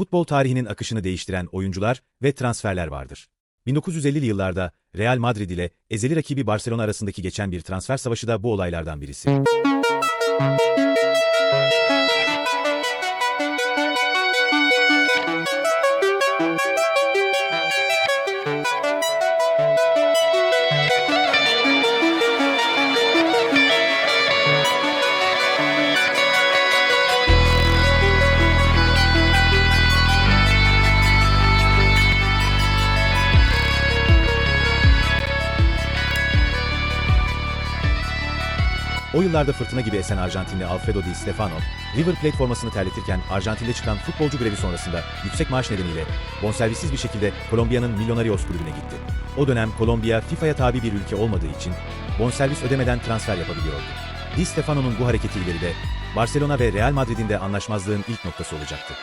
futbol tarihinin akışını değiştiren oyuncular ve transferler vardır. 1950'li yıllarda Real Madrid ile ezeli rakibi Barcelona arasındaki geçen bir transfer savaşı da bu olaylardan birisi. O yıllarda fırtına gibi esen Arjantinli Alfredo Di Stefano, River Plate formasını terletirken Arjantin'de çıkan futbolcu grevi sonrasında yüksek maaş nedeniyle bonservissiz bir şekilde Kolombiya'nın Millonarios kulübüne gitti. O dönem Kolombiya FIFA'ya tabi bir ülke olmadığı için bonservis ödemeden transfer yapabiliyordu. Di Stefano'nun bu hareketi ileride Barcelona ve Real Madrid'in de anlaşmazlığın ilk noktası olacaktı.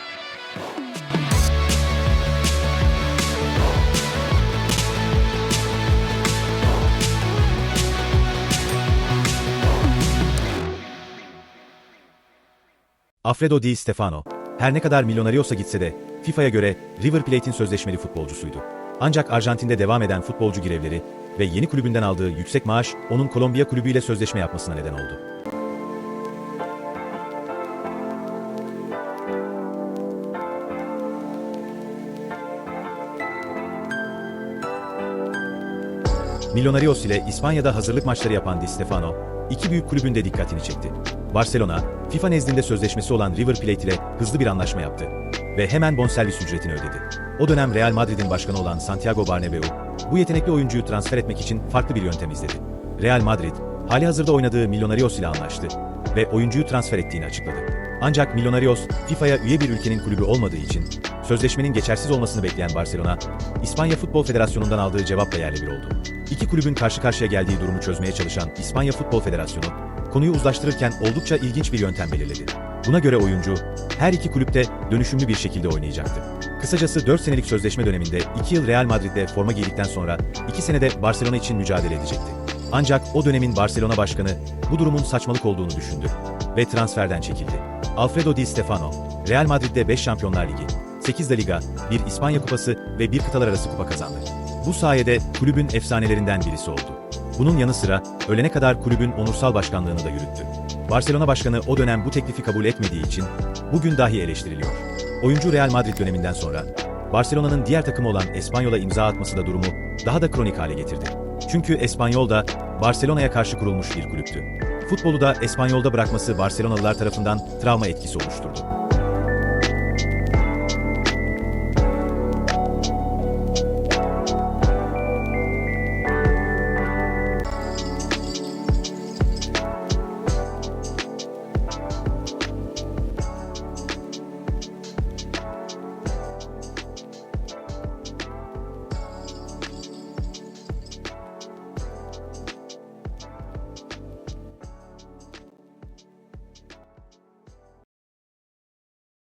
Alfredo Di Stefano, her ne kadar Millonarios'a gitse de FIFA'ya göre River Plate'in sözleşmeli futbolcusuydu. Ancak Arjantin'de devam eden futbolcu girevleri ve yeni kulübünden aldığı yüksek maaş onun Kolombiya kulübüyle sözleşme yapmasına neden oldu. Millonarios ile İspanya'da hazırlık maçları yapan Di Stefano, iki büyük kulübün de dikkatini çekti. Barcelona, FIFA nezdinde sözleşmesi olan River Plate ile hızlı bir anlaşma yaptı ve hemen bonservis ücretini ödedi. O dönem Real Madrid'in başkanı olan Santiago Bernabeu, bu yetenekli oyuncuyu transfer etmek için farklı bir yöntem izledi. Real Madrid, hali hazırda oynadığı Millonarios ile anlaştı ve oyuncuyu transfer ettiğini açıkladı. Ancak Millonarios, FIFA'ya üye bir ülkenin kulübü olmadığı için sözleşmenin geçersiz olmasını bekleyen Barcelona, İspanya Futbol Federasyonu'ndan aldığı cevapla yerle bir oldu. Kulübün karşı karşıya geldiği durumu çözmeye çalışan İspanya Futbol Federasyonu, konuyu uzlaştırırken oldukça ilginç bir yöntem belirledi. Buna göre oyuncu, her iki kulüpte dönüşümlü bir şekilde oynayacaktı. Kısacası 4 senelik sözleşme döneminde 2 yıl Real Madrid'de forma giydikten sonra 2 senede Barcelona için mücadele edecekti. Ancak o dönemin Barcelona başkanı bu durumun saçmalık olduğunu düşündü ve transferden çekildi. Alfredo Di Stefano, Real Madrid'de 5 Şampiyonlar Ligi, 8 La Liga, 1 İspanya Kupası ve 1 kıtalar arası kupa kazandı. Bu sayede kulübün efsanelerinden birisi oldu. Bunun yanı sıra ölene kadar kulübün onursal başkanlığını da yürüttü. Barcelona başkanı o dönem bu teklifi kabul etmediği için bugün dahi eleştiriliyor. Oyuncu Real Madrid döneminden sonra Barcelona'nın diğer takımı olan Espanyol'a imza atması da durumu daha da kronik hale getirdi. Çünkü Espanyol da Barcelona'ya karşı kurulmuş bir kulüptü. Futbolu da Espanyol'da bırakması Barcelonalılar tarafından travma etkisi oluşturdu.